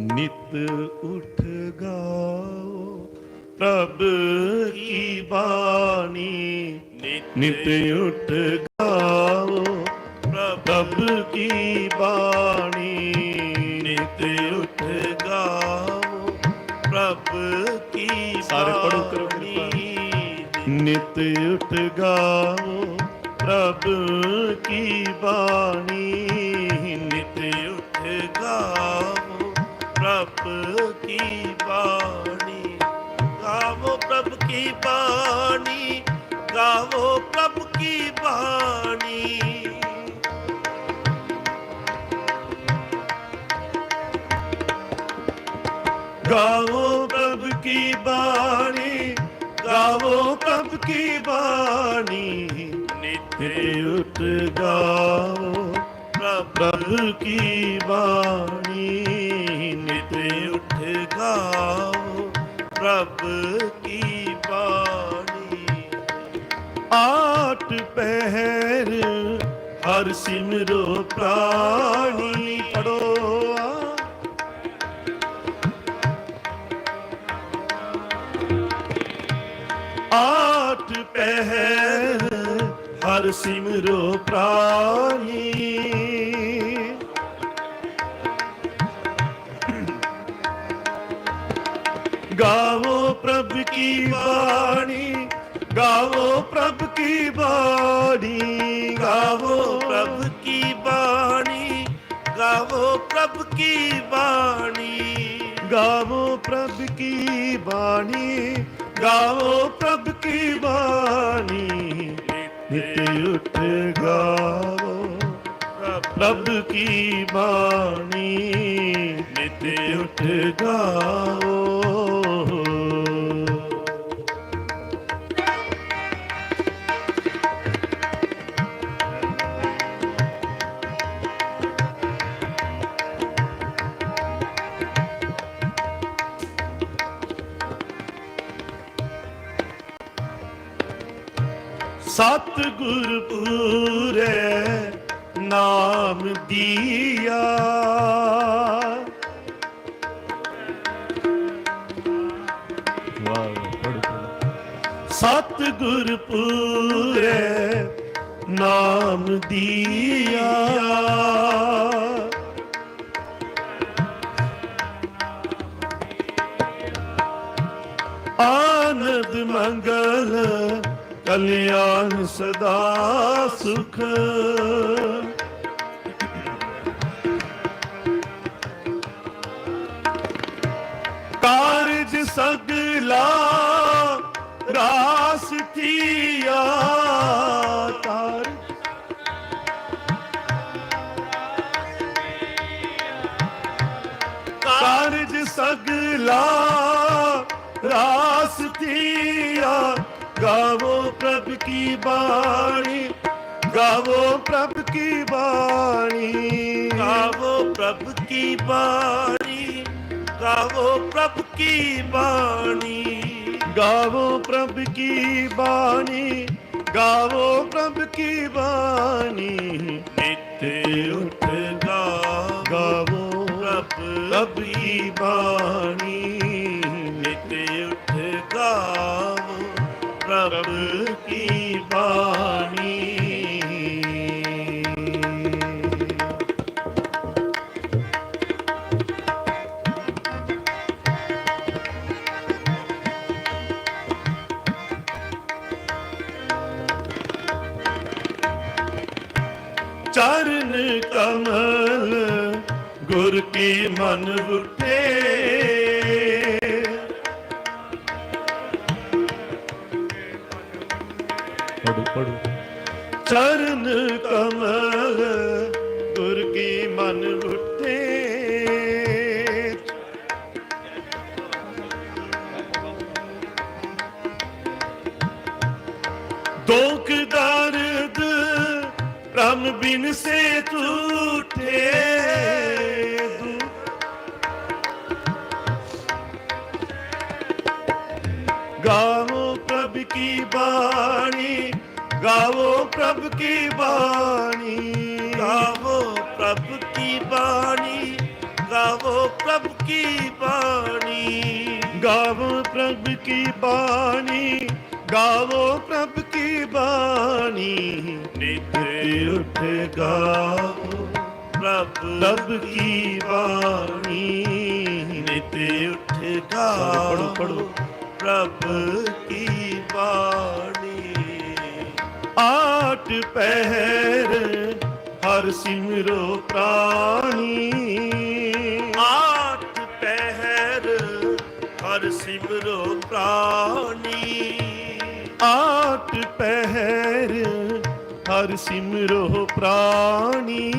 ਨਿਤ ਉਠ ਗਾਓ ਪ੍ਰਭ ਕੀ ਬਾਣੀ। ਨਿਤ ਉਠ ਗਾਓ ਪ੍ਰਭ ਕੀ ਬਾਣੀ। ਨਿਤ ਉਠ ਗਾਓ ਪ੍ਰਭ ਕੀ ਸਾਰੇ ਪੜ੍ਹੋ ਕਰੋ ਬਾਣੀ। ਨਿਤ ਉਠ ਗਾਓ ਪ੍ਰਭ ਕੀ ਬਾਣੀ। ਨਿਤ ਉਠ ਗਾਓ ਪ੍ਰਭ ਕੀ ਬਾਣੀ? ਗਾਵੋ ਪ੍ਰਭ ਕੀ ਬਾਣੀ? ਗਾਵੋ ਪ੍ਰਭ ਕੀ ਬਾਣੀ? ਗਾਵੋ ਪ੍ਰਭ ਕੀ ਬਾਣੀ? ਗਾਵੋ ਪ੍ਰਭ ਕੀ ਬਾਣੀ? ਨਿਤ ਉਠ ਗਾਵੋ ਪ੍ਰਭ ਕੀ ਬਾਣੀ? ਪ੍ਰਭ ਕੀ ਬਾਣੀ? ਆਠ ਪਹਿਰ ਹਰ ਸਿਮਰੋ ਪ੍ਰਾਣੀ ਪੜੋ ਆਠ ਪਹਿਰ ਹਰ ਸਿਮਰੋ ਪ੍ਰਾਣੀ ਪ੍ਰਭ ਕੀ ਬਾਣੀ? ਗਾਵੋ ਪ੍ਰਭ ਕੀ ਬਾਣੀ? ਗਾਵੋ ਪ੍ਰਭ ਕੀ ਬਾਣੀ? ਗਾਵੋ ਪ੍ਰਭ ਕੀ ਬਾਣੀ? ਗਾਵੋ ਪ੍ਰਭ ਕੀ ਬਾਣੀ? ਗਾਵੋ ਪ੍ਰਭ ਕੀ ਬਾਣੀ? ਨਿਤ ਉਠ ਗਾਵੋ ਪ੍ਰਭ ਕੀ ਬਾਣੀ? ਨਿਤ ਉਠ ਗਾਵੋ ਸਤ ਗੁਰ ਪੂਰੇ ਨਾਮ ਦੀਆ। ਸਤ ਗੁਰ ਪੂਰੇ ਨਾਮ ਦੀਆ। ਆਨੰਦ ਮੰਗਲ ਕਲਿਆਣ ਸਦਾ ਸੁਖ। ਕਾਰਜ ਸਗਲਾ ਰਾਸ ਥੀਆ ਤਾਰ। ਕਾਰਜ ਸਗਲਾ ਰਾਸ ਥੀਆ ਗਾਵੋ ਪ੍ਰਭ ਕੀ ਬਾਣੀ ਗਾਵੋ ਪ੍ਰਭ ਕੀ ਬਾਣੀ। ਗਾਵੋ ਪ੍ਰਭ ਕੀ ਬਾਣੀ ਗਾਵੋ ਪ੍ਰਭ ਕੀ ਬਾਣੀ। ਗਾਵੋ ਪ੍ਰਭ ਕੀ ਬਾਣੀ ਗਾਵੋ ਪ੍ਰਭ ਕੀ ਬਾਣੀ। ਨਿਤ ਉਠ ਗਾ ਗਾਵੋ ਪ੍ਰਭ ਪ੍ਰਭ ਕੀ ਬਾਣੀ। ਪ੍ਰਭ ਕੀ ਬਾਣੀ? ਚਰਨ ਕਮਲ ਗੁਰ ਕੀ ਮਨ ਉਠੇ? ਪੜ੍ਹੋ। ਚਰਨ ਕਮਲ ਗੁਰ ਕੀ ਮਨ ਬੁੱਟੇ ਦੁਖ ਦਰਦ ਪ੍ਰਮ ਬਿਨ ਸੇ ਟੂਟੇ ਗਾਵੋ ਪ੍ਰਭ ਕੀ ਬਾਣੀ। ਗਾਵੋ ਪ੍ਰਭ ਕੀ ਬਾਣੀ। ਗਾਵੋ ਪ੍ਰਭ ਕੀ ਬਾਣੀ। ਗਾਵੋ ਪ੍ਰਭ ਕੀ ਬਾਣੀ। ਗਾਵੋ ਪ੍ਰਭ ਕੀ ਬਾਣੀ। ਗਾਵੋ ਪ੍ਰਭ ਕੀ ਬਾਣੀ। ਨਿੱਤ ਉੱਠ ਗਾਵੋ ਪ੍ਰਭ ਪ੍ਰਭ ਕੀ ਬਾਣੀ। ਨਿੱਤ ਉੱਠ ਗਾਵੋ ਪੜੋ ਪ੍ਰਭ ਕੀ ਬਾਣੀ। ਘਟ ਪਹਿਰ, ਹਰ ਸਿਮਰੋ ਪ੍ਰਾਣੀ। ਆਤ ਪਹਿਰ, ਹਰ ਸਿਮਰੋ ਪ੍ਰਾਣੀ। ਆਤ ਪਹਿਰ, ਹਰ ਸਿਮਰੋ ਪ੍ਰਾਣੀ।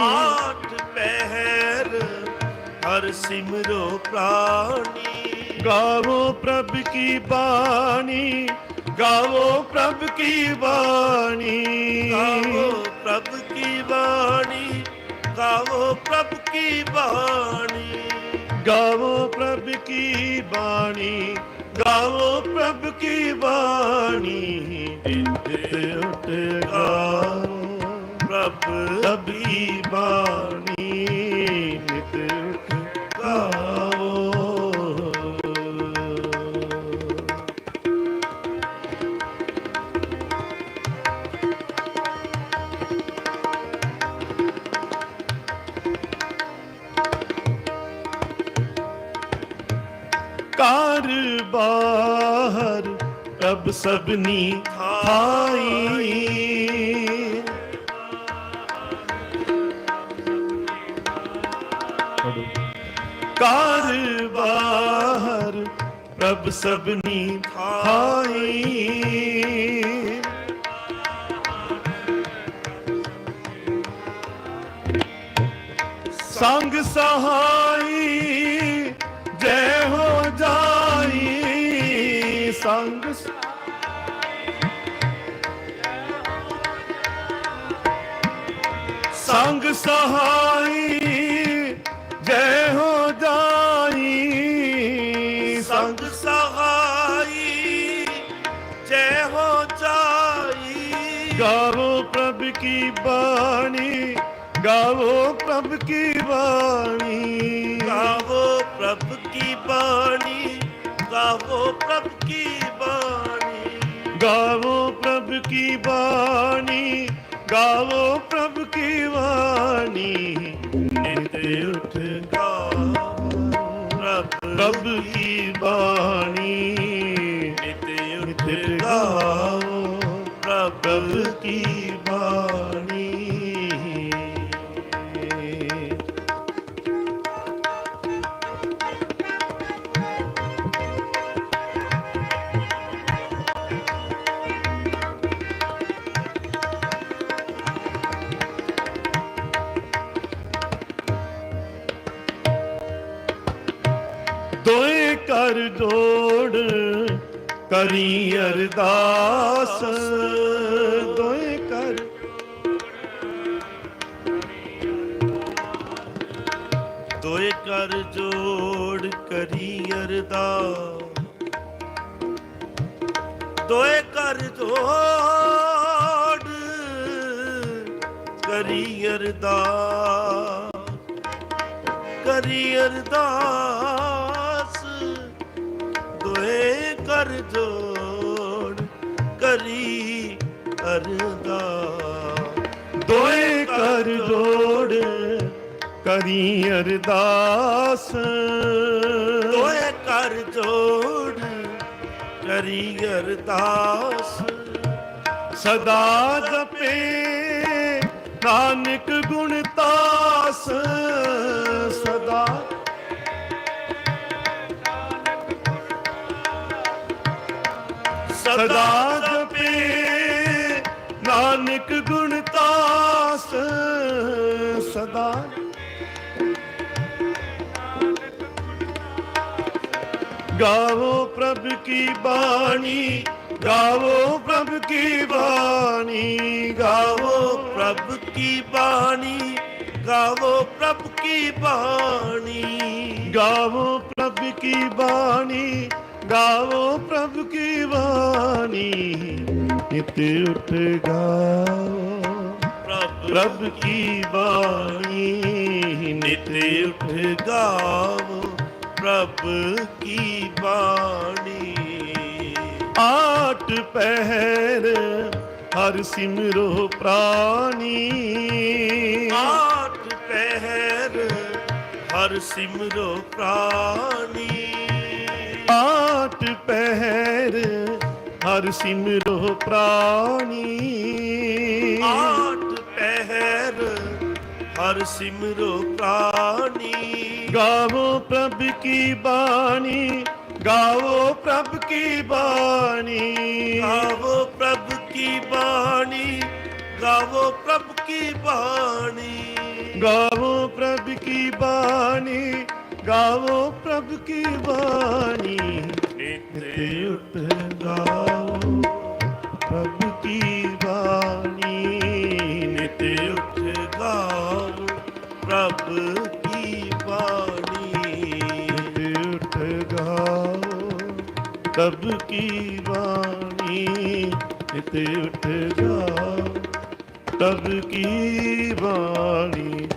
ਆਤ ਪਹਿਰ, ਹਰ ਸਿਮਰੋ ਪ੍ਰਾਣੀ। ਗਾਵੋ ਪ੍ਰਭ ਕੀ ਬਾਣੀ ਗਾਵੋ ਪ੍ਰਭ ਕੀ ਬਾਣੀ। ਗਾਵੋ ਪ੍ਰਭ ਕੀ ਬਾਣੀ। ਗਾਵੋ ਪ੍ਰਭ ਕੀ ਬਾਣੀ। ਗਾਵੋ ਪ੍ਰਭ ਕੀ ਬਾਣੀ। ਗਾਵੋ ਪ੍ਰਭ ਕੀ ਬਾਣੀ। ਇੰਦ ਉੱਠ ਗਾਵੋ ਪ੍ਰਭ ਸਭੀ ਬਾਣੀ। ਕਾਰ ਬਾਹਰ ਪ੍ਰਭ ਸਭਨੀ ਥਾਈ ਕਾਰ ਬਾਹਰ ਪ੍ਰਭ ਸਭਨੀ ਥਾਈ ਸੰਗ ਸਹਾਈ ਸੰਗ ਸੰਗ ਸਹਾਈ ਜੈ ਹੋ ਜਾਈ ਸੰਗ ਸਹਾਈ ਜੈ ਹੋ ਜਾਈ ਗਾਵੋ ਪ੍ਰਭ ਕੀ ਬਾਣੀ ਗਾਵੋ ਪ੍ਰਭ ਕੀ ਬਾਣੀ। ਗਾਵੋ ਪ੍ਰਭ ਕੀ ਬਾਣੀ ਗਾਵੋ ਪ੍ਰਭ ਕੀ ਬਾਣੀ ਗਾਵੋ ਪ੍ਰਭ ਕੀ ਬਾਣੀ ਗਾਵੋ ਪ੍ਰਭ ਕੀ ਬਾਣੀ ਨਿਤ ਉਠ ਗਾਵੋ ਪ੍ਰਭ ਕੀ ਬਾਣੀ ਕਰ ਜੋੜ ਕਰੀ ਅਰਦਾਸ। ਦੋਏ ਕਰ। ਦੋਏ ਕਰ ਜੋੜ ਕਰੀ ਅਰਦਾਸ। ਦੋਏ ਕਰ ਜੋੜ ਕਰੀ ਅਰਦਾਸ। ਕਰੀ ਅਰਦਾਸ। ਜੋੜ ਕਰੀ ਅਰਦਾਸ ਦੋਏ ਕਰ ਜੋੜ ਕਰੀ ਅਰਦਾਸ। ਦੋਏ ਕਰ ਜੋੜ ਕਰੀ ਅਰਦਾਸ। ਸਦਾ ਜਪੇ ਨਾਨਕ ਗੁਣ ਤਾਸ। ਸਦਾ ਜਪੇ ਨਾਨਕ ਗੁਣ ਤਾਸ, ਸਦਾ। ਗਾਵੋ ਪ੍ਰਭ ਕੀ ਬਾਣੀ, ਗਾਵੋ ਪ੍ਰਭ ਕੀ ਬਾਣੀ, ਗਾਵੋ ਪ੍ਰਭ ਕੀ ਬਾਣੀ, ਗਾਵੋ ਪ੍ਰਭ ਕੀ ਬਾਣੀ, ਗਾਵੋ ਪ੍ਰਭ ਕੀ ਬਾਣੀ ਗਾਵੋ ਪ੍ਰਭ ਕੀ ਬਾਣੀ, ਨਿਤ ਉਠ ਗਾਵੋ। ਪ੍ਰਭ ਕੀ ਬਾਣੀ, ਨਿਤ ਉਠ ਗਾਵੋ। ਪ੍ਰਭ ਕੀ ਬਾਣੀ। ਆਠ ਪਹਿਰ ਹਰ ਸਿਮਰੋ ਪ੍ਰਾਨੀ ਆਠ ਪਹਿਰ ਹਰ ਸਿਮਰੋ ਪ੍ਰਾਨੀ ਆਟ ਪਹਿਰ ਹਰ ਸਿਮਰੋ ਪ੍ਰਾਨੀ ਆਠ ਪਹਿਰ ਹਰ ਸਿਮਰੋ ਪ੍ਰਾਣੀ। ਗਾਵੋ ਪ੍ਰਭ ਕੀ ਬਾਣੀ ਗਾਵੋ ਪ੍ਰਭ ਕੀ ਬਾਣੀ। ਗਾਵੋ ਪ੍ਰਭ ਕੀ ਬਾਣੀ ਗਾਵੋ ਪ੍ਰਭ ਕੀ ਬਾਣੀ। ਗਾਵੋ ਪ੍ਰਭ ਕੀ ਬਾਣੀ ਗਾਵੋ ਪ੍ਰਭ ਕੀ ਬਾਣੀ। ਨਿਤ ਉਠ ਗਾਵੋ ਪ੍ਰਭ ਕੀ ਬਾਣੀ। ਨਿਤ ਉੱਠ ਗਾਵੋ ਪ੍ਰਭ ਕੀ ਬਾਣੀ। ਨਿਤ ਉਠ ਗਾਵੋ ਪ੍ਰਭ ਕੀ ਬਾਣੀ। ਨਿਤ ਉਠ ਗਾਵੋ ਪ੍ਰਭ ਕੀ ਬਾਣੀ।